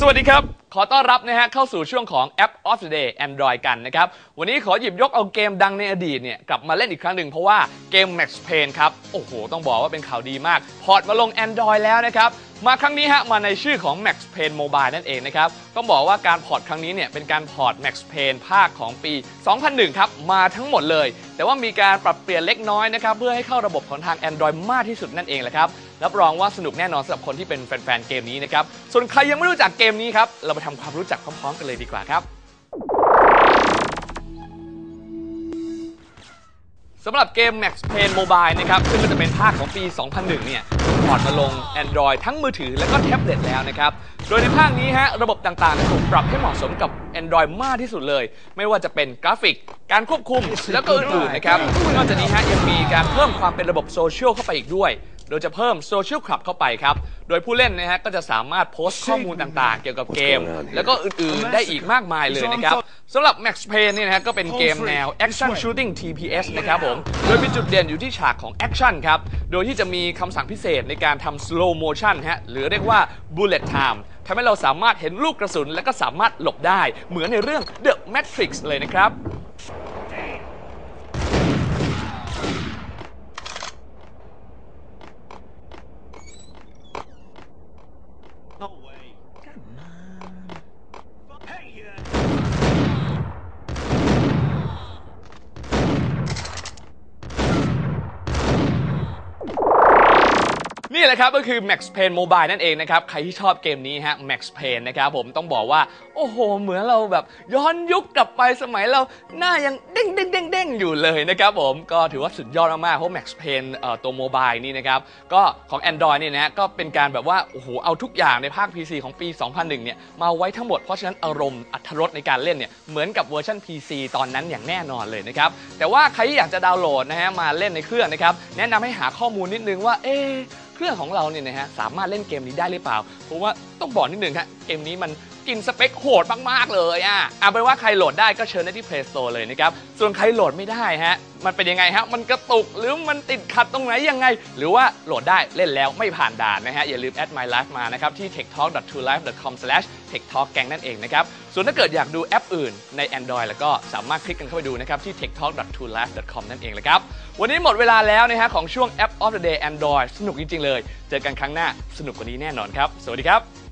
สวัสดีครับ ขอต้อนรับนะฮะเข้าสู่ช่วงของ App of the Day Android กันนะครับ วันนี้ขอหยิบยกเอาเกมดังในอดีตเนี่ยกลับมาเล่นอีกครั้งหนึ่งเพราะว่าเกม Max Payne ครับ โอ้โห ต้องบอกว่าเป็นข่าวดีมาก พอร์ตมาลง Android แล้วนะครับ มาครั้งนี้ฮะมาในชื่อของ Max Payne Mobile นั่นเองนะครับต้องบอกว่าการพอร์ตครั้งนี้เนี่ยเป็นการพอร์ต Max Payne ภาคของปี 2001 ครับ มาทั้งหมดเลย แต่ว่ามีการปรับเปลี่ยนเล็กน้อยนะครับ เพื่อให้เข้าระบบของทาง Android มากที่สุดนั่นเองแหละครับ รับรองว่าสนุกแน่นอนสำหรับคนที่เป็นแฟนๆเกมนี้นะครับส่วนใครยังไม่รู้จักเกมนี้ครับเราไปทำความรู้จักพร้อมๆ กันเลยดีกว่าครับ สำหรับเกม Max Payne Mobile นะครับ ซึ่งมันจะเป็นภาคของปี 2001 เนี่ยพอร์ตมาลง Android ทั้งมือถือและก็แท็บเล็ตแล้วนะครับ โดยในภาคนี้ฮะ ระบบต่างๆถูกปรับให้เหมาะสมกับ Android มากที่สุดเลย ไม่ว่าจะเป็นกราฟิก การควบคุม แล้วก็อื่นๆนะครับ นอกจากนี้ฮะยังมีการเพิ่มความเป็นระบบโซเชียลเข้าไปอีกด้วย โดยจะเพิ่มโซเชียลคลับเข้าไปครับ โดยผู้เล่นนะฮะก็จะสามารถโพสต์ข้อมูลต่างๆ เกี่ยวกับเกม แล้วก็อื่นๆ ได้อีกมากมายเลยนะครับสำหรับ Max Payne เนี่ยนะฮะก็เป็นเกมแนว Action Shooting TPS นะครับผม โดยมีจุดเด่นอยู่ที่ฉากของ Action ครับ โดยที่จะมีคำสั่งพิเศษในการทำ Slow Motion ฮะหรือเรียกว่า Bullet Time ทำให้เราสามารถเห็นลูกกระสุน และก็สามารถหลบได้เหมือนในเรื่อง The Matrix เลยนะครับ No way. นี่แหละครับก็คือ Max Payne Mobile นั่นเองนะครับ ใครที่ชอบเกมนี้ฮะ Max Payne นะครับผมต้องบอกว่า โอ้โห เหมือนเราแบบย้อนยุคกลับไปสมัยเราหน้ายังเด้งเด้งเด้งเด้งอยู่เลยนะครับผมก็ถือว่าสุดยอดมากๆเพราะ Max Payne เอ่อตัวโมบายนี่นะครับ ก็ของ Android เนี่ยนะก็เป็นการแบบว่า โอ้โห เอาทุกอย่างในภาค PC ของปี 2001 เนี่ย มาไว้ทั้งหมดเพราะฉะนั้นอารมณ์อัตรสในการเล่นเนี่ยเหมือนกับเวอร์ชัน PC ตอนนั้นอย่างแน่นอนเลยนะครับแต่ว่าใครที่อยากจะดาวน์โหลดนะฮะมาเล่นในเครื่องนะครับแนะนำให้หาข้อมูลนิดนึงว่าเอ๊เครื่องของเราเนี่ยนะฮะสามารถเล่นเกมนี้ได้หรือเปล่า เพราะว่าต้องบอกนิดหนึ่งฮะเกมนี้มัน กินสเปคโหดมากๆเลยอะเอาเป็นว่าใครโหลดได้ก็เชิญได้ที่ Play Store เลยนะครับ ส่วนใครโหลดไม่ได้ฮะ มันเป็นยังไงฮะ มันกระตุกหรือมันติดขัดตรงไหนยังไง หรือว่าโหลดได้เล่นแล้วไม่ผ่านด่านนะฮะ อย่าลืม add my life มานะครับ ที่ techtalk.tolife.com/techtalk แกงนั่นเองนะครับ ส่วนถ้าเกิดอยากดูแอปอื่นใน Android แล้วก็สามารถคลิกกันเข้าไปดูนะครับที่ techtalk.tolife.com นั่นเองเลยครับวันนี้หมดเวลาแล้วนะฮะของช่วง App of the Day Android สนุกจริงๆเลย เจอกันครั้งหน้าสนุกกว่านี้แน่นอนครับ สวัสดีครับ